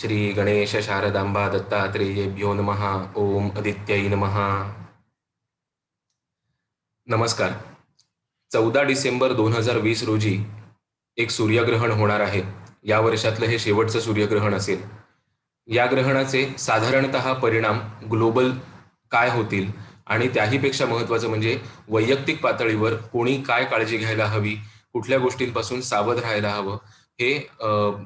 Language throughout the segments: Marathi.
श्री गणेश शारदांबा दत्तात्रेयेभ्यो नमः। ओम आदित्यय नमः। नमस्कार। चौदा डिसेंबर दोन हजार वीस रोजी एक सूर्यग्रहण होणार आहे. या वर्षातलं हे शेवटचं सूर्यग्रहण असेल. या ग्रहणाचे साधारणत परिणाम ग्लोबल काय होतील? आणि त्याहीपेक्षा महत्वाचं म्हणजे वैयक्तिक पातळीवर कोणी काय काळजी घ्यायला हवी? कुठल्या गोष्टींपासून सावध राहायला हवं? हे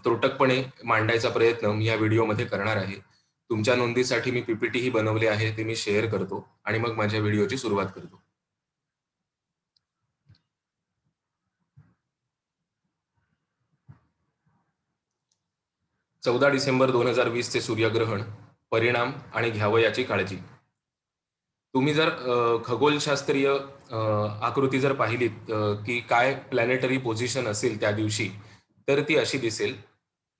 त्रोटकपणे मांडायचा प्रयत्न मी या व्हिडिओमध्ये करणार आहे. तुमच्या नोंदीसाठी मी पीपीटी ही बनवले आहे ते मी शेअर करतो आणि मग माझ्या व्हिडिओची सुरुवात करतो. चौदा डिसेंबर दोन हजार वीस चे सूर्यग्रहण परिणाम आणि घ्यावं याची काळजी. तुम्ही जर खगोलशास्त्रीय आकृती जर पाहिलीत की काय प्लॅनेटरी पोझिशन असेल त्या दिवशी तर ती अशी दिसेल.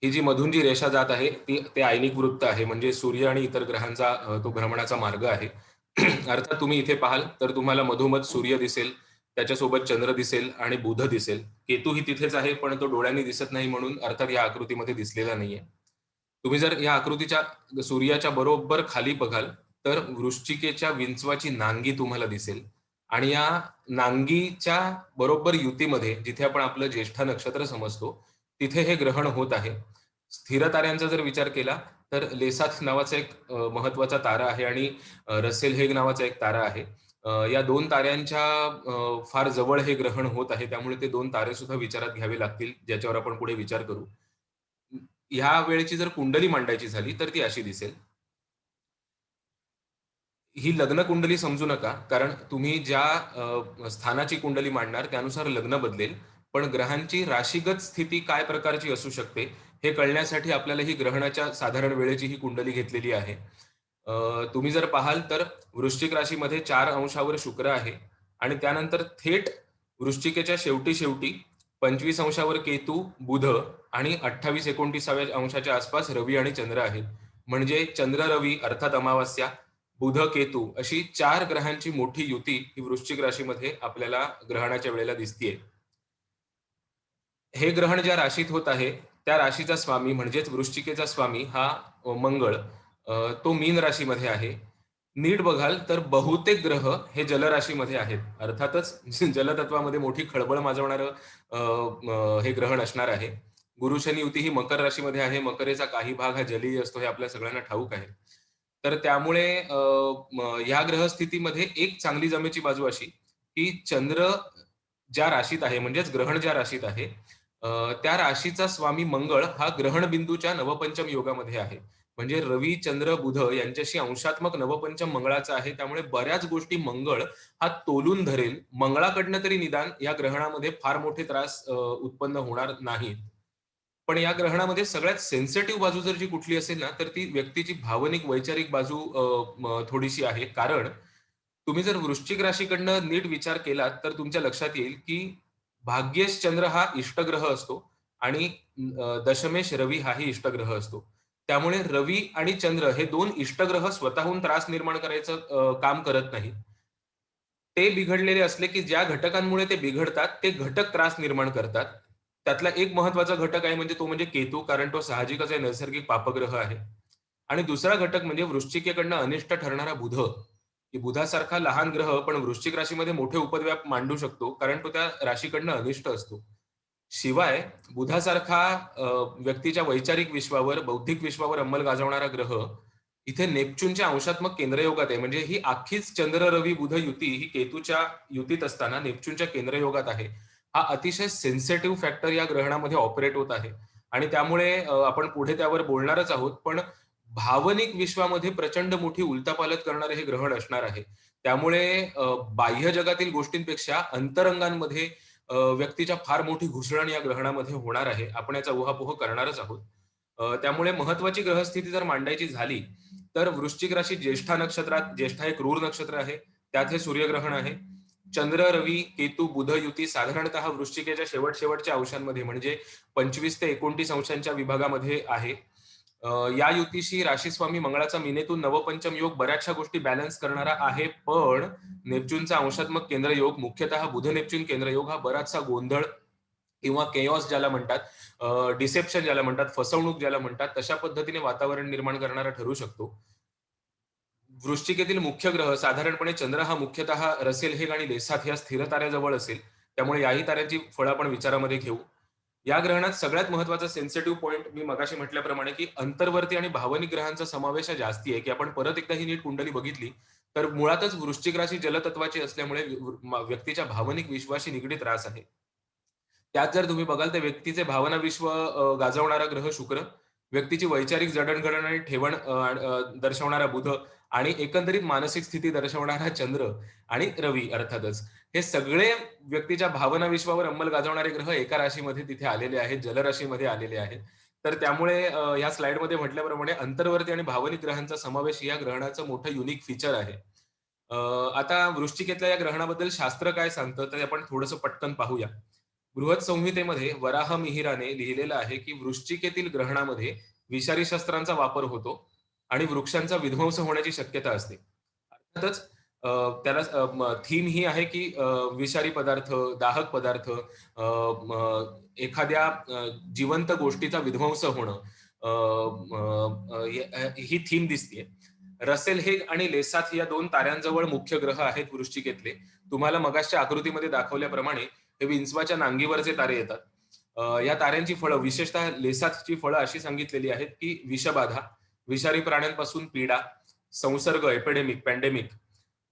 ही जी मधून जी रेषा जात आहे ती ते आयनिक वृत्त आहे. म्हणजे सूर्य आणि इतर ग्रहांचा तो भ्रमणाचा मार्ग आहे. अर्थात तुम्ही इथे पाहाल तर तुम्हाला मधोमध सूर्य दिसेल त्याच्यासोबत चंद्र दिसेल आणि बुध दिसेल. केतूही तिथेच आहे पण तो डोळ्यांनी दिसत नाही म्हणून अर्थात या आकृतीमध्ये दिसलेला नाहीये. तुम्ही जर या आकृतीच्या सूर्याच्या बरोबर खाली बघाल तर वृश्चिकेच्या विंचवाची नांगी तुम्हाला दिसेल. आणि या नांगीच्या बरोबर युतीमध्ये जिथे आपण आपलं ज्येष्ठा नक्षत्र समजतो तिथे हे ग्रहण होत आहे. स्थिर ताऱ्यांचा जर विचार केला तर लेसाथ नावाचा एक महत्त्वाचा तारा आहे आणि रसेल हेग नावाचा एक तारा आहे. या दोन ताऱ्यांच्या फार जवळ हे ग्रहण होत आहे. त्यामुळे ते दोन तारे सुद्धा विचारात घ्यावे लागतील ज्याच्यावर आपण पुढे विचार करू. ह्या वेळेची जर कुंडली मांडायची झाली तर ती अशी दिसेल. ही लग्न कुंडली समजू नका कारण तुम्ही ज्या स्थानाची कुंडली मांडणार त्यानुसार लग्न बदलेल. पण ग्रहांची राशीगत स्थिती काय प्रकारची असू शकते हे कळण्यासाठी आपल्याला ही ग्रहणाच्या साधारण वेळेची ही कुंडली घेतलेली आहे. तुम्ही जर पाहाल तर वृश्चिक राशीमध्ये चार अंशावर शुक्र आहे आणि त्यानंतर थेट वृश्चिकेच्या शेवटी शेवटी पंचवीस अंशावर केतू बुध आणि अठ्ठावीस एकोणतीसाव्या अंशाच्या आसपास रवी आणि चंद्र आहेत. म्हणजे चंद्र रवी अर्थात अमावस्या बुध केतू अशी चार ग्रहांची मोठी युती ही वृश्चिक राशीमध्ये आपल्याला ग्रहणाच्या वेळेला दिसतीये. हे ग्रहण ज्या राशीत होत आहे त्या राशीचा स्वामी म्हणजेच वृश्चिकेचा स्वामी हा मंगळ तो मीन राशीमध्ये आहे. नीट बघाल तर बहुतेक ग्रह हे जलराशीमध्ये आहेत. अर्थातच जलतत्वामध्ये मोठी खळबळ माजवणार हे ग्रहण असणार आहे. गुरुशनी युती ही मकर राशीमध्ये आहे. मकरेचा काही भाग हा जलीय असतो हे आपल्या सगळ्यांना ठाऊक आहे. तर त्यामुळे या ग्रहस्थितीमध्ये एक चांगली जमेची बाजू अशी की चंद्र ज्या राशीत आहे म्हणजेच ग्रहण ज्या राशीत आहे त्या राशीचा स्वामी मंगळ हा ग्रहण बिंदूच्या नवपंचम योगामध्ये आहे. म्हणजे रवी चंद्र बुध यांच्याशी अंशात्मक नवपंचम मंगळाचा आहे. त्यामुळे बऱ्याच गोष्टी मंगळ हा तोलून धरेल. मंगळाकडनं तरी निदान या ग्रहणामध्ये फार मोठे त्रास उत्पन्न होणार नाहीत. पण या ग्रहणामध्ये सगळ्यात सेन्सिटिव्ह बाजू जर जी कुठली असेल ना तर ती व्यक्तीची भावनिक वैचारिक बाजू थोडीशी आहे. कारण तुम्ही जर वृश्चिक राशीकडनं नीट विचार केलात तर तुमच्या लक्षात येईल की भाग्येश चंद्र हा इष्टग्रह असतो आणि दशमेश रवी हाही इष्टग्रह असतो. त्यामुळे रवी आणि चंद्र हे दोन इष्टग्रह स्वतःहून त्रास निर्माण करायचं काम करत नाही. ते बिघडलेले असले की ज्या घटकांमुळे ते बिघडतात ते घटक त्रास निर्माण करतात. त्यातला एक महत्त्वाचा घटक आहे म्हणजे तो म्हणजे केतू कारण तो साहजिकच आहे नैसर्गिक पापग्रह आहे. आणि दुसरा घटक म्हणजे वृश्चिकेकडनं अनिष्ट ठरणारा बुध. की बुधासारखा लहान ग्रह पण वृश्चिक राशीमध्ये मोठे उपद्व्याप मांडू शकतो कारण तो त्या राशीकडनं अनिष्ट असतो. शिवाय बुधासारखा व्यक्तीच्या वैचारिक विश्वावर बौद्धिक विश्वावर अंमल गाजवणारा ग्रह इथे नेपच्यूनच्या अंशात्मक केंद्रयोगात आहे. म्हणजे ही अख्खीच चंद्र रवी बुध युती ही केतूच्या युतीत असताना नेपच्यूनच्या केंद्रयोगात आहे. हा अतिशय सेन्सिटिव्ह फॅक्टर या ग्रहणामध्ये ऑपरेट होत आहे. आणि त्यामुळे आपण पुढे त्यावर बोलणारच आहोत. पण भावनिक विश्वामध्ये प्रचंड मोठी उलतापालत करणारे हे ग्रहण असणार आहे. त्यामुळे बाह्य जगातील गोष्टींपेक्षा अंतरंगांमध्ये व्यक्तीच्या फार मोठी घुसळण या ग्रहणामध्ये होणार आहे. आपण याचा उहापोह करणारच आहोत. त्यामुळे महत्वाची ग्रहस्थिती जर मांडायची झाली तर वृश्चिक राशी ज्येष्ठा नक्षत्रात ज्येष्ठा एक क्रूर नक्षत्र आहे. त्यात हे सूर्यग्रहण आहे. चंद्र रवी केतू बुध युती साधारणतः वृश्चिकेच्या शेवट शेवटच्या अंशांमध्ये म्हणजे पंचवीस ते एकोणतीस अंशांच्या विभागामध्ये आहे. या युतीशी राशीस्वामी मंगळाचा मिनेतून नवपंचम योग बऱ्याचशा गोष्टी बॅलन्स करणारा आहे. पण नेपच्यूनचा अंशात्मक केंद्र योग मुख्यतः बुध नेपच्यून केंद्र योग हा बराचसा गोंधळ किंवा केयॉस ज्याला म्हणतात डिसेप्शन ज्याला म्हणतात फसवणूक ज्याला म्हणतात तशा पद्धतीने वातावरण निर्माण करणारा ठरू शकतो. वृश्चिकेतील मुख्य ग्रह साधारणपणे चंद्र हा मुख्यतः रसेल हेग आणि लेसाथ या स्थिर ताऱ्याजवळ असेल. त्यामुळे याही ताऱ्याची फळं आपण विचारामध्ये घेऊ. या ग्रहणात सगळ्यात महत्त्वाचा सेन्सिटिव्ह पॉईंट मी मगाशी म्हटल्याप्रमाणे की अंतर्वर्ती आणि भावनिक ग्रहांचा समावेश हा जास्ती आहे. की आपण परत एकदा ही नीट कुंडली बघितली तर मुळातच वृश्चिक राशी जलतत्वाची असल्यामुळे व्यक्तीच्या भावनिक विश्वाशी निगडीत रास आहे. त्यात जर तुम्ही बघाल तर व्यक्तीचे भावना विश्व गाजवणारा ग्रह शुक्र व्यक्तीची वैचारिक जडणघडण आणि ठेवण दर्शवणारा बुध आणि एकंदरीत मानसिक स्थिती दर्शवणारा चंद्र आणि रवी अर्थातच. हे सगळे व्यक्तीच्या भावना विश्वावर अंमल गाजवणारे ग्रह एका राशीमध्ये तिथे आलेले आहेत जलराशीमध्ये आलेले आहेत. तर त्यामुळे या स्लाइडमध्ये म्हटल्याप्रमाणे अंतर्वर्ती आणि भावनिक ग्रहांचा समावेश या ग्रहणाचं मोठं युनिक फीचर आहे. आता वृश्चिकेतल्या या ग्रहणाबद्दल शास्त्र काय सांगतं तर आपण थोडंसं पटकन पाहूया. बृहत संहितेमध्ये वराह मिहिराने लिहिलेलं आहे की वृश्चिकेतील ग्रहणामध्ये विषारी शस्त्रांचा वापर होतो आणि वृक्षांचा विध्वंस होण्याची शक्यता असते. अर्थातच त्याला थीम ही आहे की विषारी पदार्थ दाहक पदार्थ एखाद्या जिवंत गोष्टीचा विध्वंस होणं ही थीम दिसतीये. रसेल हे आणि लेसाथ या दोन ताऱ्यांजवळ मुख्य ग्रह आहेत वृश्चिकेतले. तुम्हाला मगाशच्या आकृतीमध्ये दाखवल्याप्रमाणे हे विंचवाच्या नांगीवरचे तारे येतात या ताऱ्यांची फळं विशेषतः लेसाथची फळं अशी सांगितलेली आहेत की विषबाधा विषारी प्राण्यांपासून पीडा संसर्ग एपिडेमिक पॅन्डेमिक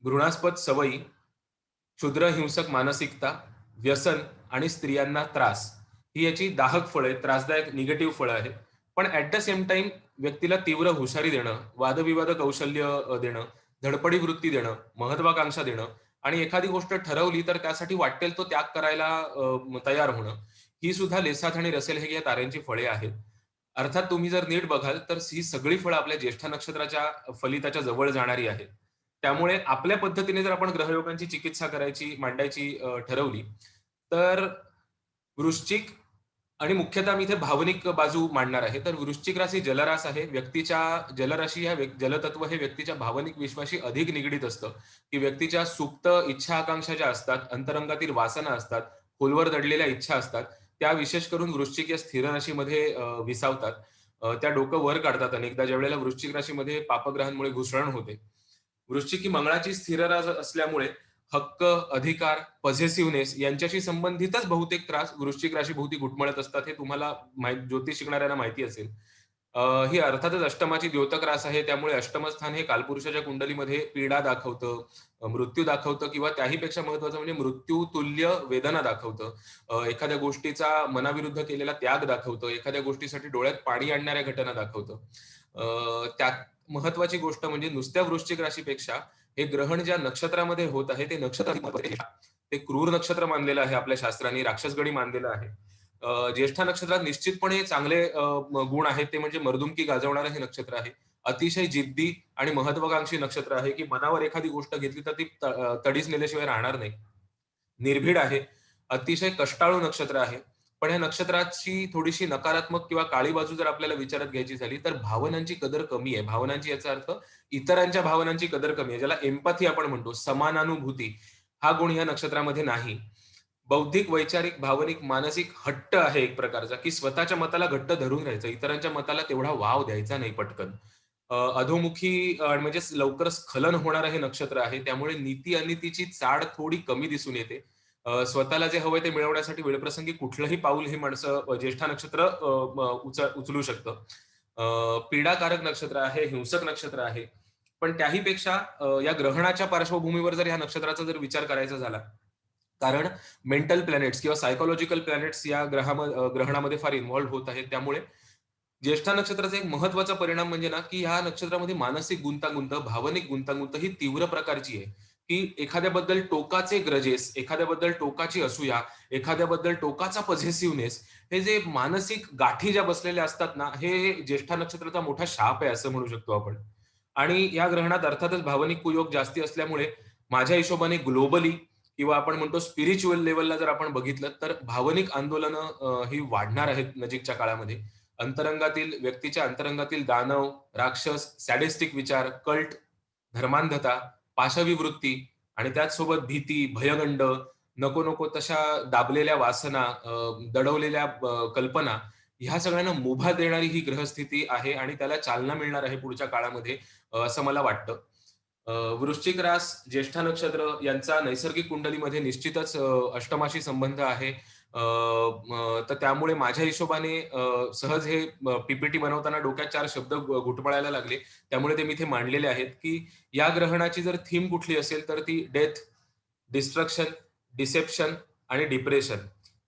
घृणास्पद सवयी क्षुद्र हिंसक मानसिकता व्यसन आणि स्त्रियांना त्रास. ही याची दाहक फळे त्रासदायक निगेटिव्ह फळं आहेत. पण ऍट द सेम टाइम व्यक्तीला तीव्र हुशारी देणं वादविवाद कौशल्य देणं धडपडी वृत्ती देणं महत्वाकांक्षा देणं आणि एखादी गोष्ट ठरवली तर त्यासाठी वाटेल तो त्याग करायला तयार होणं ही सुद्धा लेसाथ आणि रसेल हे या ताऱ्यांची फळे आहेत. अर्थात तुम्ही जर नीट बघाल तर ही सगळी फळं आपल्या ज्येष्ठ नक्षत्राच्या फलिताच्या जवळ जाणारी आहेत. त्यामुळे आपल्या पद्धतीने जर आपण ग्रहयोगांची चिकित्सा करायची मांडायची ठरवली तर वृश्चिक आणि मुख्यतः मी इथे भावनिक बाजू मांडणार आहे. तर वृश्चिक राशी जलरास आहे. व्यक्तीच्या जलराशी ह्या जलतत्व हे व्यक्तीच्या भावनिक विश्वाशी अधिक निगडीत असतं. की व्यक्तीच्या सुप्त इच्छा आकांक्षा ज्या असतात अंतरंगातील वासना असतात खोलवर दडलेल्या इच्छा असतात त्या विशेष करून वृश्चिक या स्थिर राशीमध्ये विसावतात. त्या डोकं वर काढतात अनेकदा. ज्या वेळेला वृश्चिक राशीमध्ये पापग्रहांमुळे घुसळण होते वृश्चिकी मंगळाची स्थिर राज असल्यामुळे हक्क अधिकार पझेसिव्हनेस यांच्याशी संबंधितच बहुतेक त्रास वृश्चिक राशी भोवती घुटमळत असतात हे तुम्हाला ज्योतिष शिकणाऱ्यांना माहिती असेल. ही अर्थातच अष्टमाची द्योतक रास आहे त्यामुळे अष्टमस्थान हे कालपुरुषाच्या कुंडलीमध्ये पीडा दाखवतं मृत्यू दाखवतं किंवा त्याहीपेक्षा महत्वाचं म्हणजे मृत्यू तुल्य वेदना दाखवतं. एखाद्या गोष्टीचा मनाविरुद्ध केलेला त्याग दाखवतं एखाद्या गोष्टीसाठी डोळ्यात पाणी आणणाऱ्या घटना दाखवतं. त्यात महत्वाची गोष्ट म्हणजे नुसत्या वृश्चिक राशीपेक्षा हे ग्रहण ज्या नक्षत्रामध्ये होत आहे ते नक्षत्र ते क्रूर नक्षत्र मानलेलं आहे आपल्या शास्त्राने राक्षसगडी मानलेलं आहे. ज्येष्ठा नक्षत्रात निश्चितपणे चांगले गुण आहेत ते म्हणजे मर्दुमकी गाजवणारं हे नक्षत्र आहे. अतिशय जिद्दी आणि महत्वाकांक्षी नक्षत्र आहे की मनावर एखादी गोष्ट घेतली तर ती तडीच नेल्याशिवाय राहणार नाही. निर्भीड आहे. अतिशय कष्टाळू नक्षत्र आहे. पण या नक्षत्राची थोडीशी नकारात्मक किंवा काळी बाजू जर आपल्याला विचारात घ्यायची झाली तर भावनांची कदर कमी आहे. भावनांची याचा अर्थ इतरांच्या भावनांची कदर कमी आहे ज्याला एम्पथी आपण म्हणतो समानानुभूती. हा गुण या नक्षत्रामध्ये नाही. बौद्धिक वैचारिक भावनिक मानसिक हट्ट आहे एक प्रकारचा की स्वतःच्या मताला घट्ट धरून राहायचं. इतरांच्या मताला तेवढा वाव द्यायचा नाही पटकन. अधोमुखी म्हणजे लवकर स्खलन होणार हे नक्षत्र आहे त्यामुळे नीती अनितीची चाड थोडी कमी दिसून येते. स्वतःला जे हवंय ते मिळवण्यासाठी वेळप्रसंगी कुठलंही पाऊल हे माणसं ज्येष्ठा नक्षत्र उचलू शकतं. पीडाकारक नक्षत्र आहे हिंसक नक्षत्र आहे. पण त्याही पेक्षा या ग्रहणाच्या पार्श्वभूमीवर जर या नक्षत्राचा जर विचार करायचा झाला कारण मेंटल प्लॅनेट्स किंवा सायकोलॉजिकल प्लॅनेट्स या ग्रहामध्ये ग्रहणामध्ये फार इन्व्हॉल्व्ह होत आहेत. त्यामुळे ज्येष्ठा नक्षत्राचा एक महत्त्वाचा परिणाम म्हणजे ना की ह्या नक्षत्रामध्ये मानसिक गुंतागुंत भावनिक गुंतागुंत ही तीव्र प्रकारची आहे. की एखाद्याबद्दल टोकाचे ग्रजेस एखाद्याबद्दल टोकाची असूया एखाद्याबद्दल टोकाचा पझेसिव्हनेस हे जे मानसिक गाठी ज्या बसलेल्या असतात ना हे ज्येष्ठा नक्षत्राचा मोठा शाप आहे असं म्हणू शकतो आपण. आणि या ग्रहणात अर्थातच भावनिक कुयोग जास्ती असल्यामुळे माझ्या हिशोबाने ग्लोबली किंवा आपण म्हणतो स्पिरिच्युअल लेवलला जर आपण बघितलं तर भावनिक आंदोलनं ही वाढणार आहेत नजीकच्या काळामध्ये. अंतरंगातील व्यक्तीच्या अंतरंगातील दानव राक्षस सॅडिस्टिक विचार कल्ट धर्मांधता पाशवी वृत्ती आणि त्याचसोबत भीती भयगंड नको नको तशा दाबलेल्या वासना दडवलेल्या कल्पना ह्या सगळ्यांना मुभा देणारी ही ग्रहस्थिती आहे आणि त्याला चालना मिळणार आहे पुढच्या काळामध्ये असं मला वाटतं. वृश्चिक रास ज्येष्ठा नक्षत्र यांचा नैसर्गिक कुंडलीमध्ये निश्चितच अष्टमाशी संबंध आहे. तर त्यामुळे माझ्या हिशोबाने सहज हे पीपीटी बनवताना डोक्यात चार शब्द घुटमळायला लागले. त्यामुळे ते मी इथे मांडलेले आहेत की या ग्रहणाची जर थीम कुठली असेल तर ती डेथ डिस्ट्रक्शन डिसेप्शन आणि डिप्रेशन.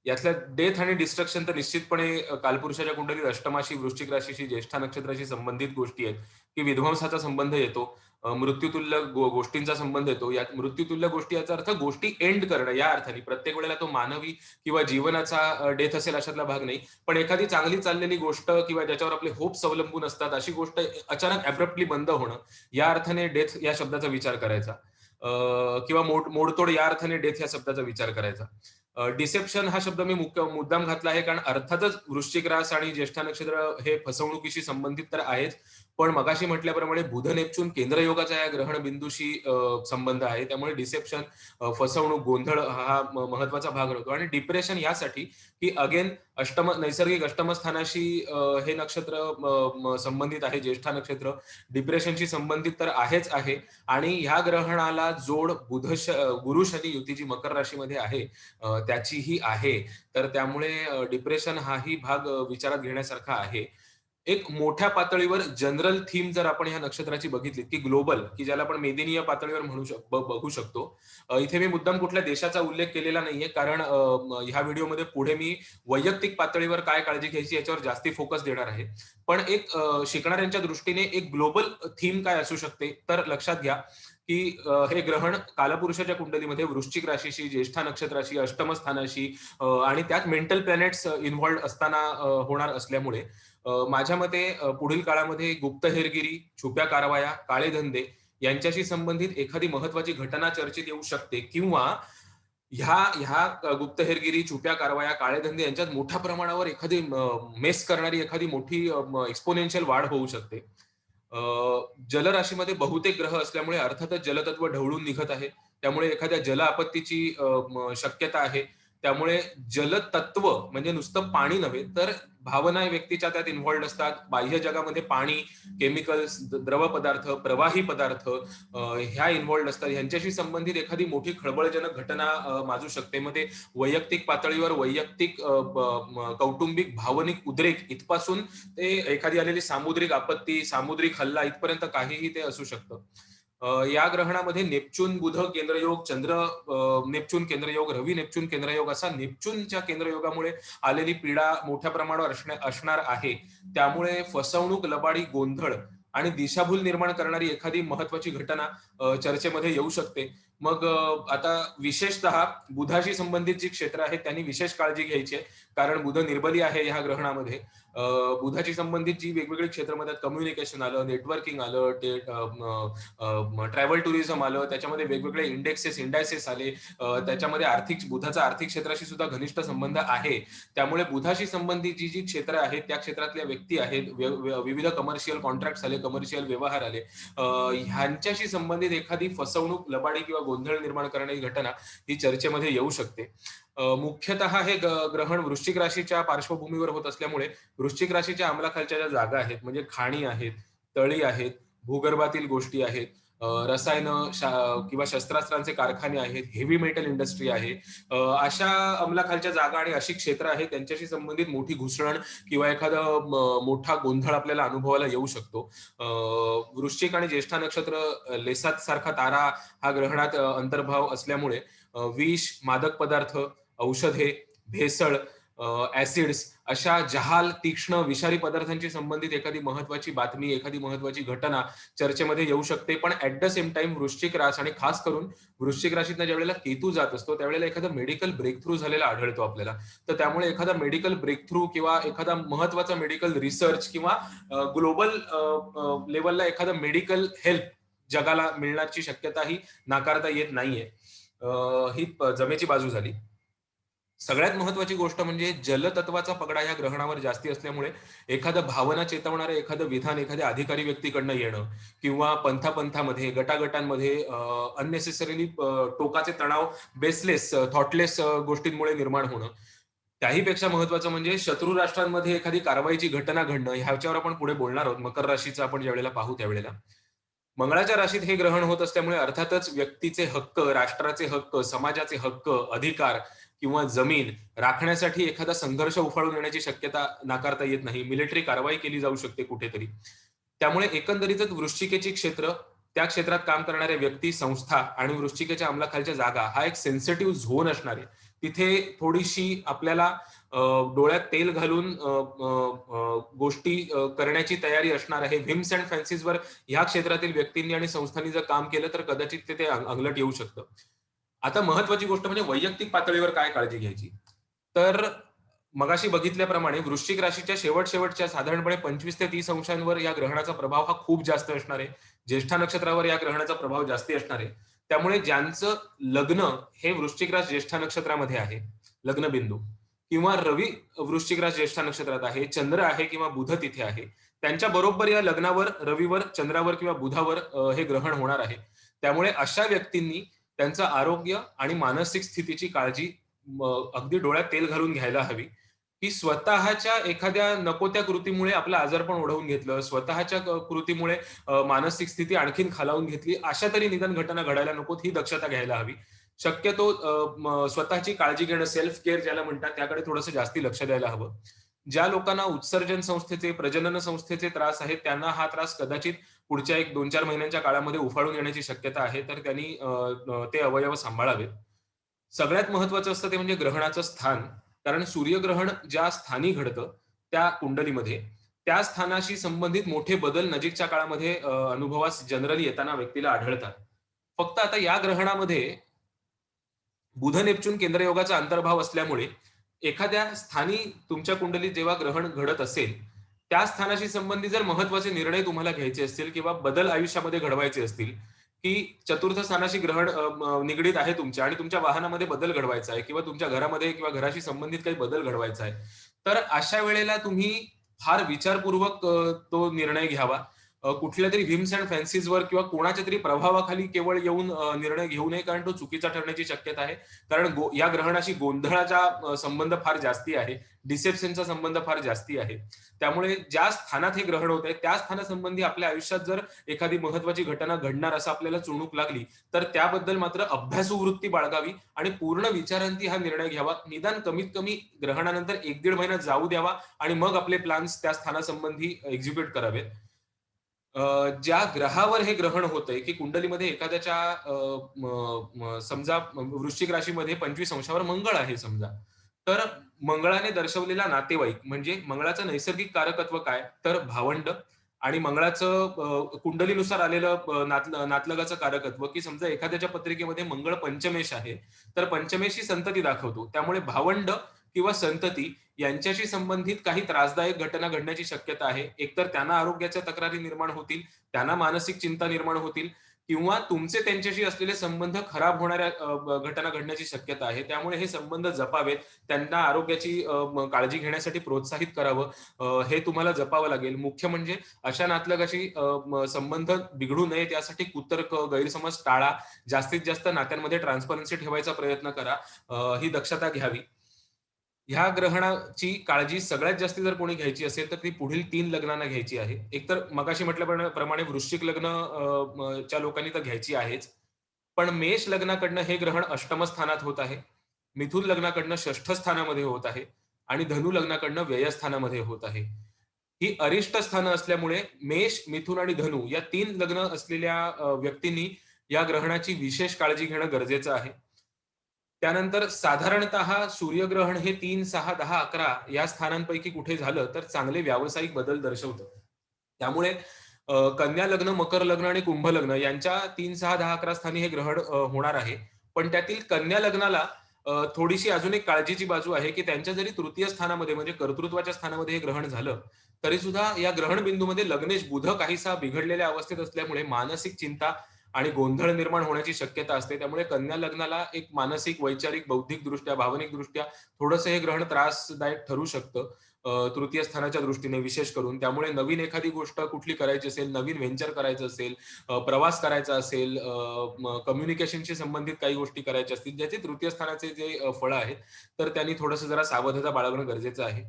यातल्या डेथ आणि डिस्ट्रक्शन तर निश्चितपणे कालपुरुषाच्या कुंडलीत अष्टमाशी वृश्चिक राशीशी ज्येष्ठा नक्षत्राशी संबंधित गोष्टी आहेत की विध्वंसाचा संबंध येतो. मृत्यूतुल्य गोष्टींचा संबंध येतो. यात मृत्यूतुल्य गोष्टी याचा अर्थ गोष्टी एंड करणं या अर्थाने. प्रत्येक वेळेला तो मानवी किंवा जीवनाचा डेथ असेल अशातला भाग नाही. पण एखादी चांगली चाललेली गोष्ट किंवा ज्याच्यावर आपले होप्स अवलंबून असतात अशी गोष्ट अचानक अब्रप्टली बंद होणं या अर्थाने डेथ या शब्दाचा विचार करायचा. किंवा मोड मोडतोड या अर्थाने डेथ या शब्दाचा विचार करायचा. डिसेप्शन हा शब्द मी मुख्य मुद्दाम घातला आहे कारण अर्थातच वृश्चिक रास आणि ज्येष्ठा नक्षत्र हे फसवणुकीशी संबंधित तर आहेच. पण मगाशी म्हटल्याप्रमाणे बुध नेपच्यून केंद्रयोगाचा या ग्रहण बिंदूशी संबंध आहे. त्यामुळे डिसेप्शन फसवणूक गोंधळ हा महत्त्वाचा भाग राहतो. आणि डिप्रेशन यासाठी की अगेन अष्टम नैसर्गिक अष्टमस्थानाशी हे नक्षत्र संबंधित आहे ज्येष्ठा नक्षत्र. डिप्रेशनशी संबंधित तर आहेच आहे. आणि ह्या ग्रहणाला जोड बुध गुरु शनी युती जी मकर राशीमध्ये आहे त्याचीही आहे. तर त्यामुळे डिप्रेशन हाही भाग विचारात घेण्यासारखा आहे. एक मोठ्या पातळीवर जनरल थीम जर आपण ह्या नक्षत्राची बघितली की ग्लोबल की ज्याला आपण मेदिनीय पातळीवर म्हणू शक बघू शकतो. इथे मी मुद्दाम कुठल्या देशाचा उल्लेख केलेला नाहीये कारण ह्या व्हिडिओमध्ये पुढे मी वैयक्तिक पातळीवर काय काळजी घ्यायची याच्यावर जास्ती फोकस देणार आहे. पण एक शिकणाऱ्यांच्या दृष्टीने एक ग्लोबल थीम काय असू शकते तर लक्षात घ्या की हे ग्रहण कालपुरुषाच्या कुंडलीमध्ये वृश्चिक राशीशी ज्येष्ठा नक्षत्राशी अष्टम स्थानाशी आणि त्यात मेंटल प्लॅनेट्स इन्व्हॉल्ड असताना होणार असल्यामुळे. माझ्या मते पुढील काळामध्ये गुप्तहेरगिरी छुप्या कारवाया काळे धंदे यांच्याशी संबंधित एखादी महत्वाची घटना चर्चेत येऊ शकते किंवा ह्या ह्या गुप्तहेरगिरी छुप्या कारवाया काळे धंदे यांच्यात मोठ्या प्रमाणावर एखादी मेस करणारी एखादी मोठी एक्सपोनेन्शियल वाढ होऊ शकते. जलराशीमध्ये बहुतेक ग्रह असल्यामुळे अर्थातच जलतत्व ढवळून निघत आहे. त्यामुळे एखाद्या जल आपत्तीची शक्यता आहे. त्यामुळे जलतत्व म्हणजे नुसतं पाणी नव्हे तर भावना व्यक्तीच्या त्यात इन्व्हॉल्ड असतात. बाह्य जगामध्ये पाणी केमिकल्स द्रव पदार्थ प्रवाही पदार्थ ह्या इन्व्हॉल्ड असतात. ह्यांच्याशी संबंधित एखादी मोठी खळबळजनक घटना माजू शकते. मध्ये वैयक्तिक पातळीवर वैयक्तिक कौटुंबिक भावनिक उद्रेक इथपासून ते एखादी आलेली सामुद्रिक आपत्ती सामुद्रिक हल्ला इथपर्यंत काहीही ते असू शकतं. या ग्रहणामध्ये नेपच्यून बुध केंद्रयोग चंद्र नेपच्यून केंद्रयोग रवी नेपच्यून केंद्रयोग असा नेपच्यूनच्या केंद्रयोगामुळे आलेली पीडा मोठ्या प्रमाणावर असणार आहे. त्यामुळे फसवणूक लबाडी गोंधळ आणि दिशाभूल निर्माण करणारी एखादी महत्वाची घटना चर्चेमध्ये येऊ शकते. मग आता विशेषतः बुधाशी संबंधित जी क्षेत्र आहेत त्यांनी विशेष काळजी घ्यायची आहे. कारण बुध निर्बली आहे ह्या ग्रहणामध्ये. बुधाची संबंधित जी वेगवेगळी क्षेत्रामध्ये कम्युनिकेशन आलं नेटवर्किंग आलं ट्रॅव्हल टुरिझम आलं त्याच्यामध्ये वेगवेगळे इंडेक्सेस इंडायसेस आले. त्याच्यामध्ये आर्थिक बुधाचा आर्थिक क्षेत्राशी सुद्धा घनिष्ठ संबंध आहे. त्यामुळे बुधाशी संबंधित जी जी क्षेत्र आहेत त्या क्षेत्रातल्या व्यक्ती आहेत विविध कमर्शियल कॉन्ट्रॅक्ट आले कमर्शियल व्यवहार आले. ह्यांच्याशी संबंधित एखादी फसवणूक लबाडी किंवा गोंधळ निर्माण करणारी घटना ही चर्चेमध्ये येऊ शकते. मुख्यतः हे ग्रहण वृश्चिक राशीच्या पार्श्वभूमीवर होत असल्यामुळे वृश्चिक राशीच्या अंमलाखालच्या ज्या जागा आहेत म्हणजे खाणी आहेत तळी आहेत भूगर्भातील गोष्टी आहेत रसायन किंवा शस्त्रास्त्रांचे कारखाने आहेत हेवी मेटल इंडस्ट्री आहे अशा अंमलाखालच्या जागा आणि अशी क्षेत्र आहेत त्यांच्याशी संबंधित मोठी घुसळण किंवा एखादा मोठा गोंधळ आपल्याला अनुभवायला येऊ शकतो. वृश्चिक आणि ज्येष्ठा नक्षत्र लेसात सारखा तारा हा ग्रहणात अंतर्भाव असल्यामुळे विष मादक पदार्थ औषधे भेसळ ऍसिड्स अशा जहाल तीक्ष्ण विषारी पदार्थांशी संबंधित एखादी महत्वाची बातमी एखादी महत्वाची घटना चर्चेमध्ये येऊ शकते. पण ऍट द सेम टाइम वृश्चिक रास आणि खास करून वृश्चिक राशीतनं ज्या वेळेला केतू जात असतो त्यावेळेला एखादा मेडिकल ब्रेक थ्रू झालेला आढळतो आपल्याला. तर त्यामुळे एखादा मेडिकल ब्रेक थ्रू किंवा एखादा महत्त्वाचा मेडिकल रिसर्च किंवा ग्लोबल लेवलला एखादा मेडिकल हेल्प जगाला मिळण्याची शक्यता ही नाकारता येत नाहीये. ही जमेची बाजू झाली. सगळ्यात महत्वाची गोष्ट म्हणजे जलतत्वाचा पगडा या ग्रहणावर जास्ती असल्यामुळे एखादं भावना चेतवणारं एखादं विधान एखाद्या अधिकारी व्यक्तीकडनं येणं किंवा पंथापंथामध्ये गटागटांमध्ये अननेसेसरीली टोकाचे तणाव बेसलेस थॉटलेस गोष्टींमुळे निर्माण होणं. त्याहीपेक्षा महत्वाचं म्हणजे शत्रू राष्ट्रांमध्ये एखादी कारवाईची घटना घडणं ह्याच्यावर आपण पुढे बोलणार आहोत. मकर राशीचं आपण ज्यावेळेला पाहू त्यावेळेला. मंगळाच्या राशीत हे ग्रहण होत असल्यामुळे अर्थातच व्यक्तीचे हक्क राष्ट्राचे हक्क समाजाचे हक्क अधिकार किंवा जमीन राखण्यासाठी एखादा संघर्ष उफाळून येण्याची शक्यता नाकारता येत नाही. मिलिटरी कारवाई केली जाऊ शकते कुठेतरी. त्यामुळे एकंदरीतच वृश्चिकेची क्षेत्र त्या क्षेत्रात काम करणाऱ्या व्यक्ती संस्था आणि वृश्चिकेच्या अंमलाखालच्या जागा हा एक सेन्सिटिव्ह झोन असणार आहे. तिथे थोडीशी आपल्याला डोळ्यात तेल घालून गोष्टी करण्याची तयारी असणार आहे. व्हिम्स अँड फॅन्सीजवर ह्या क्षेत्रातील व्यक्तींनी आणि संस्थांनी जर काम केलं तर कदाचित ते अंगलट येऊ शकतं. आता महत्वाची गोष्ट म्हणजे वैयक्तिक पातळीवर काय काळजी घ्यायची? तर मगाशी बघितल्याप्रमाणे वृश्चिक राशीच्या शेवट शेवटच्या साधारणपणे पंचवीस ते तीस अंशांवर या ग्रहणाचा प्रभाव हा खूप जास्त असणार आहे. ज्येष्ठा नक्षत्रावर या ग्रहणाचा प्रभाव जास्ती असणार आहे. त्यामुळे ज्यांचं लग्न हे वृश्चिक राश ज्येष्ठा नक्षत्रामध्ये आहे लग्न बिंदू किंवा रवी वृश्चिक राश ज्येष्ठा नक्षत्रात आहे चंद्र आहे किंवा बुध तिथे आहे त्यांच्या बरोबर या लग्नावर रवीवर चंद्रावर किंवा बुधावर हे ग्रहण होणार आहे. त्यामुळे अशा व्यक्तींनी त्यांचं आरोग्य आणि मानसिक स्थितीची काळजी अगदी डोळ्यात तेल घालून घ्यायला हवी. की स्वतःच्या एखाद्या नको त्या कृतीमुळे आपलं आजारपण ओढवून घेतलं स्वतःच्या कृतीमुळे मानसिक स्थिती आणखीन खालावून घेतली अशा तरी निदान घटना घडायला नकोत ही दक्षता घ्यायला हवी. शक्यतो स्वतःची काळजी घेणं सेल्फ केअर ज्याला म्हणतात त्याकडे थोडंसं जास्ती लक्ष द्यायला हवं. ज्या लोकांना उत्सर्जन संस्थेचे प्रजनन संस्थेचे त्रास आहेत त्यांना हा त्रास कदाचित पुढच्या एक दोन चार महिन्यांच्या काळामध्ये उफाळून येण्याची शक्यता आहे तर त्यांनी ते अवयव सांभाळावेत. सगळ्यात महत्वाचं असतं ते म्हणजे ग्रहणाचं स्थान. कारण सूर्यग्रहण ज्या स्थानी घडतं त्या कुंडलीमध्ये त्या स्थानाशी संबंधित मोठे बदल नजीकच्या काळामध्ये अनुभवास जनरली येताना व्यक्तीला आढळतात. फक्त आता या ग्रहणामध्ये बुध नेपच्यून केंद्रयोगाचा अंतर्भाव असल्यामुळे एखाद्या स्थानी तुमच्या कुंडलीत जेव्हा ग्रहण घडत असेल त्या स्थानाशी संबंधित जर महत्त्वाचे निर्णय तुम्हाला घ्यायचे असतील किंवा बदल आयुष्यामध्ये घडवायचे असतील की चतुर्थ स्थानाशी ग्रहण निगडीत आहे तुमच्या आणि तुमच्या वाहनामध्ये बदल घडवायचा आहे किंवा तुमच्या घरामध्ये किंवा घराशी संबंधित काही बदल घडवायचा आहे तर अशा वेळेला तुम्ही फार विचारपूर्वक तो निर्णय घ्यावा. कुठल्या तरी व्हिम्स अँड फॅन्सीजवर किंवा कोणाच्या तरी प्रभावाखाली केवळ येऊन निर्णय घेऊ नये कारण तो चुकीचा ठरण्याची शक्यता आहे. कारण या ग्रहणाशी गोंधळाचा संबंध फार जास्ती आहे. डिसेप्शनचा संबंध फार जास्ती आहे. त्यामुळे ज्या स्थानात हे ग्रहण होत आहे त्या स्थानासंबंधी आपल्या आयुष्यात जर एखादी महत्वाची घटना घडणार असं आपल्याला चुणूक लागली तर त्याबद्दल मात्र अभ्यासू वृत्ती बाळगावी आणि पूर्ण विचारांती हा निर्णय घ्यावा. निदान कमीत कमी ग्रहणानंतर एक दीड महिना जाऊ द्यावा आणि मग आपले प्लॅन्स त्या स्थानासंबंधी एक्झिक्यूट करावेत. ज्या ग्रहावर हे ग्रहण होतंय की कुंडलीमध्ये एखाद्याच्या समजा वृश्चिक राशीमध्ये पंचवीस अंशावर मंगळ आहे समजा तर मंगळाने दर्शवलेला नातेवाईक म्हणजे मंगळाचं नैसर्गिक कारकत्व काय? तर भावंड आणि मंगळाचं कुंडलीनुसार आलेलं नातलगाचं कारकत्व की समजा एखाद्याच्या पत्रिकेमध्ये मंगळ पंचमेश आहे तर पंचमेश ही संतती दाखवतो. त्यामुळे भावंड किंवा संतती यांच्याशी संबंधित काही त्रासदायक घटना घडण्याची शक्यता आहे. एकतर त्यांना आरोग्याच्या तक्रारी निर्माण होतील त्यांना मानसिक चिंता निर्माण होतील किंवा तुमचे त्यांच्याशी असलेले संबंध खराब होणाऱ्या घटना घडण्याची शक्यता आहे. त्यामुळे हे संबंध जपावेत. त्यांना आरोग्याची काळजी घेण्यासाठी प्रोत्साहित करावं. हे तुम्हाला जपावं लागेल. मुख्य म्हणजे अशा नातलगाशी संबंध बिघडू नये. त्यासाठी कुतर्क गैरसमज टाळा. जास्तीत जास्त नात्यांमध्ये ट्रान्सपरन्सी ठेवायचा प्रयत्न करा. ही दक्षता घ्यावी. ह्या ग्रहणाची काळजी सगळ्यात जास्त जर कोणी घ्यायची असेल तर ती पुढील तीन लग्नांना घ्यायची आहे. एकतर मगाशी म्हटल्याप्रमाणे वृश्चिक लग्न च्या लोकांनी तर घ्यायची आहेच. पण मेष लग्नाकडनं हे ग्रहण अष्टम स्थानात होत आहे. मिथुन लग्नाकडनं षष्ठ स्थानामध्ये होत आहे. आणि धनु लग्नाकडनं व्ययस्थानामध्ये होत आहे. ही अरिष्ट स्थानं असल्यामुळे मेष मिथुन आणि धनु या तीन लग्न असलेल्या व्यक्तींनी या ग्रहणाची विशेष काळजी घेणं गरजेचं आहे. त्यानंतर साधारणतः सूर्यग्रहण हे तीन सहा दहा अकरा या स्थानांपैकी कुठे झालं तर चांगले व्यावसायिक बदल दर्शवतं. त्यामुळे कन्या लग्न मकर लग्न आणि कुंभ लग्न यांच्या तीन सहा दहा अकरा स्थानी हे ग्रहण होणार आहे. पण त्यातील कन्या लग्नाला थोडीशी अजून एक काळजीची बाजू आहे की त्यांच्या जरी तृतीय स्थानामध्ये म्हणजे कर्तृत्वाच्या स्थानामध्ये हे ग्रहण झालं तरी सुद्धा या ग्रहण बिंदूमध्ये लग्नेश बुध काहीसा बिघडलेल्या अवस्थेत असल्यामुळे मानसिक चिंता आणि गोंधळ निर्माण होण्याची शक्यता असते. त्यामुळे कन्या लग्नाला एक मानसिक वैचारिक बौद्धिक दृष्ट्या भावनिक दृष्ट्या थोडंसं हे ग्रहण त्रासदायक ठरू शकतं तृतीय स्थानाच्या दृष्टीने विशेष करून. त्यामुळे नवीन एखादी गोष्ट कुठली करायची असेल नवीन व्हेंचर करायचं असेल प्रवास करायचा असेल कम्युनिकेशनशी संबंधित काही गोष्टी करायच्या असतील ज्याचे तृतीय स्थानाचे जे फळं आहेत तर त्यांनी थोडंसं जरा सावधता बाळगणं गरजेचं आहे.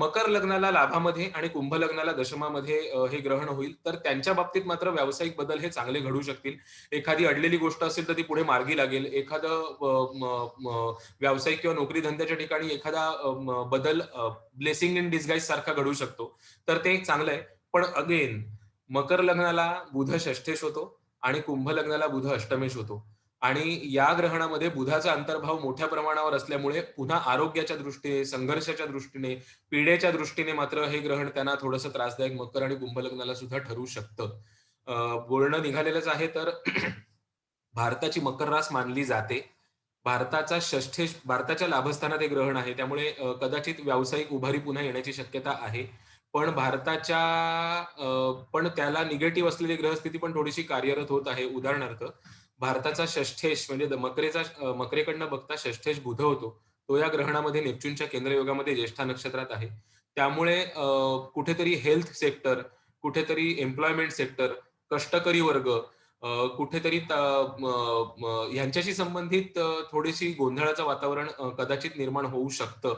मकर लग्नाला लाभामध्ये आणि कुंभ लग्नाला दशमामध्ये हे ग्रहण होईल. तर त्यांच्या बाबतीत मात्र व्यावसायिक बदल हे चांगले घडू शकतील. एखादी अडलेली गोष्ट असेल तर ती पुढे मार्गी लागेल. एखादं व्यावसायिक किंवा नोकरी धंद्याच्या ठिकाणी एखादा बदल ब्लेसिंग इन डिस्गाईज सारखा घडू शकतो. तर ते चांगलं आहे. पण अगेन मकर लग्नाला बुध षष्ठेश होतो आणि कुंभ लग्नाला बुध अष्टमेश होतो. आणि या ग्रहणामध्ये बुधाचा अंतर्भाव मोठ्या प्रमाणावर असल्यामुळे पुन्हा आरोग्याच्या दृष्टीने संघर्षाच्या दृष्टीने पिढेच्या दृष्टीने मात्र हे ग्रहण त्यांना थोडंसं त्रासदायक मकर आणि कुंभलग्नाला सुद्धा ठरू शकतं. बोलणं निघालेलंच आहे तर भारताची मकर रास मानली जाते. भारताचा षष्ठे भारताच्या लाभस्थानात हे ग्रहण आहे त्यामुळे कदाचित व्यावसायिक उभारी पुन्हा येण्याची शक्यता आहे. पण भारताच्या पण त्याला निगेटिव्ह असलेली ग्रहस्थिती पण थोडीशी कार्यरत होत आहे उदाहरणार्थ भारताचा षष्ठेश म्हणजे मकरेचा मकरेकडनं बघता षष्ठेश बुध होतो. तो या ग्रहणामध्ये नेपच्यूनच्या केंद्रयोगामध्ये ज्येष्ठा नक्षत्रात आहे. त्यामुळे कुठेतरी हेल्थ सेक्टर कुठेतरी एम्प्लॉयमेंट सेक्टर कष्टकरी वर्ग कुठेतरी यांच्याशी संबंधित थोडीशी गोंधळाचं वातावरण कदाचित निर्माण होऊ शकतं.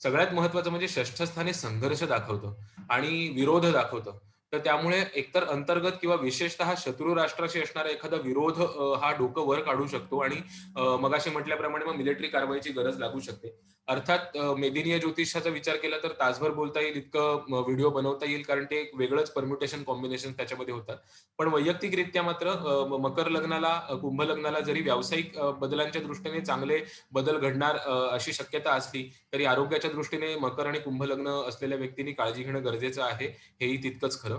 सगळ्यात महत्वाचं म्हणजे षष्ठ स्थाने संघर्ष दाखवतं आणि विरोध दाखवतं. तर त्यामुळे एकतर अंतर्गत किंवा विशेषतः शत्रू राष्ट्राशी असणारा एखादा विरोध हा डोकं वर काढू शकतो आणि मगाशी म्हटल्याप्रमाणे मग मिलिटरी कारवाईची गरज लागू शकते. अर्थात मेदिनीय ज्योतिषाचा विचार केला तर तासभर बोलता येईल इतकं व्हिडिओ बनवता येईल कारण ते एक वेगळंच परम्युटेशन कॉम्बिनेशन त्याच्यामध्ये होतात पण वैयक्तिकरित्या मात्र मकर लग्नाला कुंभ लग्नाला जरी व्यावसायिक बदलांच्या दृष्टीने चांगले बदल घडणार अशी शक्यता असली तरी आरोग्याच्या दृष्टीने मकर आणि कुंभ लग्न असलेल्या व्यक्तींनी काळजी घेणं गरजेचं आहे हेही तितकंच खरं.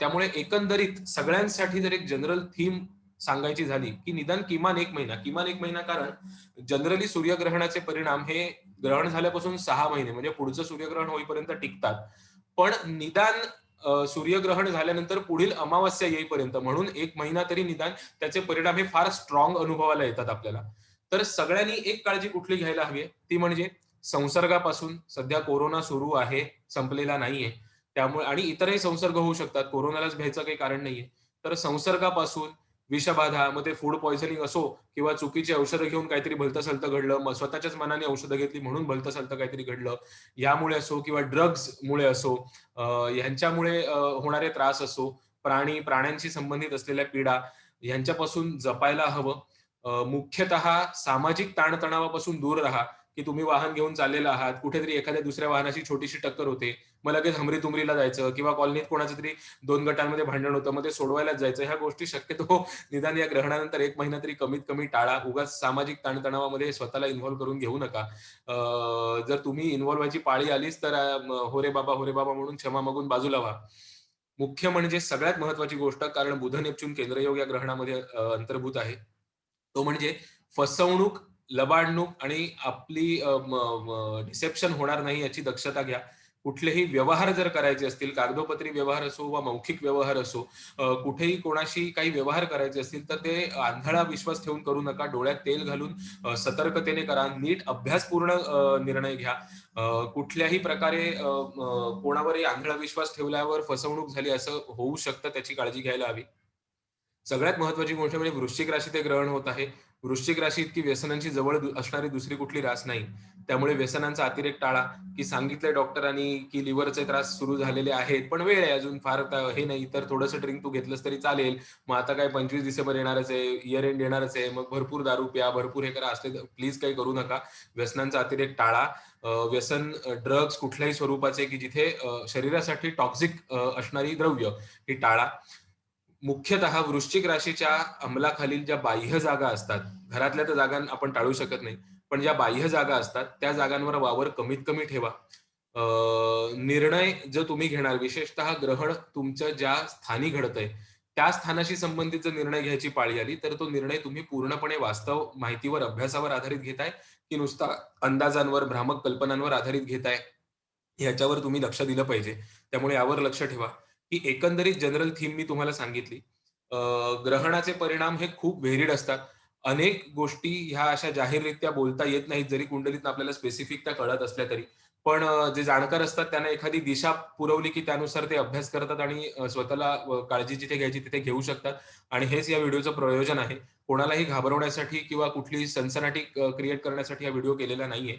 त्यामुळे एकंदरीत सगळ्यांसाठी जर एक जनरल थीम सांगायची झाली की निदान किमान एक महिना किमान एक महिना कारण जनरली सूर्यग्रहणाचे परिणाम हे ग्रहण झाल्यापासून सहा महिने म्हणजे पुढचं सूर्यग्रहण होईपर्यंत टिकतात. पण निदान सूर्यग्रहण झाल्यानंतर पुढील अमावस्या येईपर्यंत म्हणून एक महिना तरी निदान त्याचे परिणाम हे फार स्ट्रॉंग अनुभवाला येतात आपल्याला. तर सगळ्यांनी एक काळजी कुठली घ्यायला हवी ती म्हणजे संसर्गापासून सध्या कोरोना सुरू आहे संपलेला नाहीये. त्यामुळे आणि इतरही संसर्ग होऊ शकतात कोरोनालाच भ्यायचं काही कारण नाहीये. तर संसर्गापासून विषबाधा मध्ये फूड पॉइझनिंग असो किंवा चुकीची औषधं घेऊन काहीतरी भलतं सलतं घडलं मग स्वतःच्याच मनाने औषधं घेतली म्हणून भलतं सलतं काहीतरी घडलं यामुळे असो किंवा ड्रग्ज मुळे असो यांच्यामुळे होणारे त्रास असो प्राणी प्राण्यांशी संबंधित असलेल्या पीडा यांच्यापासून जपायला हवं. मुख्यतः सामाजिक ताणतणावापासून दूर राहा. की तुम्ही वाहन घेऊन चाललेला आहात कुठेतरी एखाद्या दुसऱ्या वाहनाची छोटीशी टक्कर होते मग लगेच हमरी तुमरीला जायचं किंवा कॉलनीत कोणाचं तरी दोन गटांमध्ये भांडण होतं मग ते सोडवायलाच जायचं. ह्या गोष्टी शक्यतो निदान या ग्रहणानंतर एक महिना तरी कमीत कमी टाळा. उगाच सामाजिक ताणतणावामध्ये स्वतःला इन्व्हॉल्व्ह करून घेऊ नका. जर तुम्ही इन्व्हॉल्व्ह व्हायची पाळी आलीच तर होरे बाबा होरे बाबा म्हणून क्षमा मागून बाजूला व्हा. मुख्य म्हणजे सगळ्यात महत्वाची गोष्ट कारण बुध नेपच्यून केंद्रयोग या ग्रहणामध्ये अंतर्भूत आहे. तो म्हणजे फसवणूक लबाडणूक आणि आपली रिसेप्शन होणार नाही याची दक्षता घ्या. कुठलेही व्यवहार जर करायचे असतील कागदोपत्री व्यवहार असो वा मौखिक व्यवहार असो कुठेही कोणाशी काही व्यवहार करायचे असतील तर ते आंधळा विश्वास ठेवून करू नका. डोळ्यात तेल घालून सतर्कतेने करा. नीट अभ्यासपूर्ण निर्णय घ्या. कुठल्याही प्रकारे कोणावरही आंधळा विश्वास ठेवल्यावर फसवणूक झाली असं होऊ शकतं त्याची काळजी घ्यायला हवी. सगळ्यात महत्वाची गोष्ट म्हणजे वृश्चिक राशी ते ग्रहण होत आहे. वृश्चिक राशी इतकी व्यसनांची जवळ असणारी दुसरी कुठली रास नाही. त्यामुळे व्यसनांचा अतिरेक टाळा. की सांगितलंय डॉक्टरांनी की लिव्हरचे त्रास सुरू झालेले आहेत पण वेळ आहे अजून फार हे नाही. तर थोडंसं ड्रिंक तू घेतलंस तरी चालेल. मग आता काय पंचवीस डिसेंबर येणारच आहे इयर एंड येणारच आहे. मग भरपूर दारू प्या भरपूर हे करा. असले प्लीज काही करू नका. व्यसनांचा अतिरेक टाळा. व्यसन ड्रग्ज कुठल्याही स्वरूपाचे की जिथे शरीरासाठी टॉक्झिक असणारी द्रव्य ही टाळा. मुख्यतः वृश्चिक राशीच्या अंमलाखालील ज्या बाह्य जागा असतात घरातल्या तर जागा आपण टाळू शकत नाही पण ज्या बाह्य जागा असतात त्या जागांवर वावर कमीत कमी ठेवा. निर्णय जर तुम्ही घेणार विशेषतः ग्रहण तुमच्या ज्या स्थानी घडतंय त्या स्थानाशी संबंधित जर निर्णय घ्यायची पाळी आली तर तो निर्णय तुम्ही पूर्णपणे वास्तव माहितीवर अभ्यासावर आधारित घेताय की नुसता अंदाजांवर भ्रामक कल्पनांवर आधारित घेताय ह्याच्यावर तुम्ही लक्ष दिलं पाहिजे. त्यामुळे यावर लक्ष ठेवा. ही एकंदरीत जनरल थीम मी तुम्हाला सांगितली ग्रहणाचे परिणाम हे खूप व्हेरिड असतात. अनेक गोष्टी ह्या अशा जाहीररित्या बोलता येत नाहीत, जरी कुंडलीत आपल्याला स्पेसिफिक त्या कळत असल्या तरी. पण जे जाणकार असतात त्यांना एखादी दिशा पुरवली, की त्यानुसार ते अभ्यास करतात आणि स्वतःला काळजी जिथे घ्यायची तिथे घेऊ शकतात आणि हेच या व्हिडिओचं प्रयोजन आहे. कोणालाही घाबरवण्यासाठी किंवा कुठली सनसनाटी क्रिएट करण्यासाठी हा व्हिडिओ केलेला नाहीये.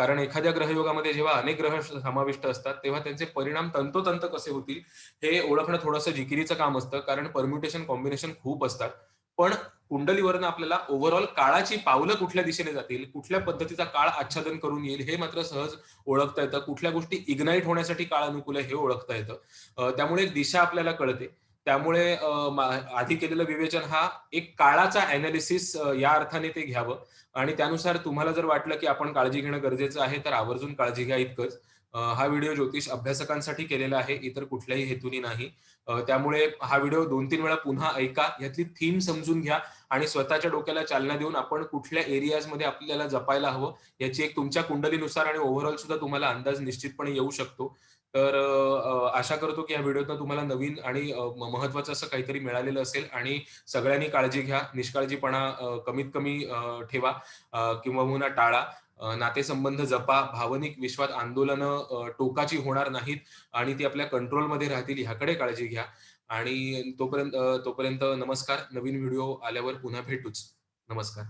कारण एखाद्या ग्रहयोगामध्ये जेव्हा अनेक ग्रह समाविष्ट असतात, तेव्हा त्यांचे परिणाम तंतोतंत कसे होतील, हे ओळखणं थोडंसं जिकिरीचं काम असतं. कारण परम्युटेशन, कॉम्बिनेशन खूप असतात. पण कुंडलीवरनं आपल्याला ओव्हरऑल काळाची पावलं कुठल्या दिशेने जातील, कुठल्या पद्धतीचा काळ आच्छादन करून येईल, हे मात्र सहज ओळखता येतं. कुठल्या गोष्टी इग्नाईट होण्यासाठी काळ अनुकूल आहे, हे ओळखता येतं. त्यामुळे एक दिशा आपल्याला कळते. त्यामुळे आधी केलेलं विवेचन हा एक काळाचा एनालिसिस या अर्थाने ते घ्यावं आणि त्यानुसार तुम्हाला जर वाटलं, की आपण काळजी घेणं गरजेचं आहे, तर आवर्जून काळजी घ्या इतकंच. हा व्हिडिओ ज्योतिष अभ्यासकांसाठी केलेला आहे, इतर कुठल्याही हेतूने नाही. त्यामुळे हा व्हिडिओ 2-3 वेळा पुन्हा ऐका, यातली थीम समजून घ्या आणि स्वतःच्या डोक्याला चालना देऊन आपण कुठल्या एरियाजमध्ये आपल्याला जपायला हवं, याची एक तुमच्या कुंडलीनुसार आणि ओव्हरऑल सुद्धा तुम्हाला अंदाज निश्चितपणे येऊ शकतो. तर आशा करतो, की या व्हिडिओतनं तुम्हाला नवीन आणि महत्वाचं असं काहीतरी मिळालेलं असेल आणि सगळ्यांनी काळजी घ्या. निष्काळजीपणा कमीत कमी ठेवा किंवा मुना टाळा. नातेसंबंध जपा, भावनिक विश्वात आंदोलनं टोकाची होणार नाहीत आणि ती आपल्या कंट्रोलमध्ये राहतील ह्याकडे काळजी घ्या आणि तोपर्यंत तोपर्यंत नमस्कार. नवीन व्हिडिओ आल्यावर पुन्हा भेटूच. नमस्कार.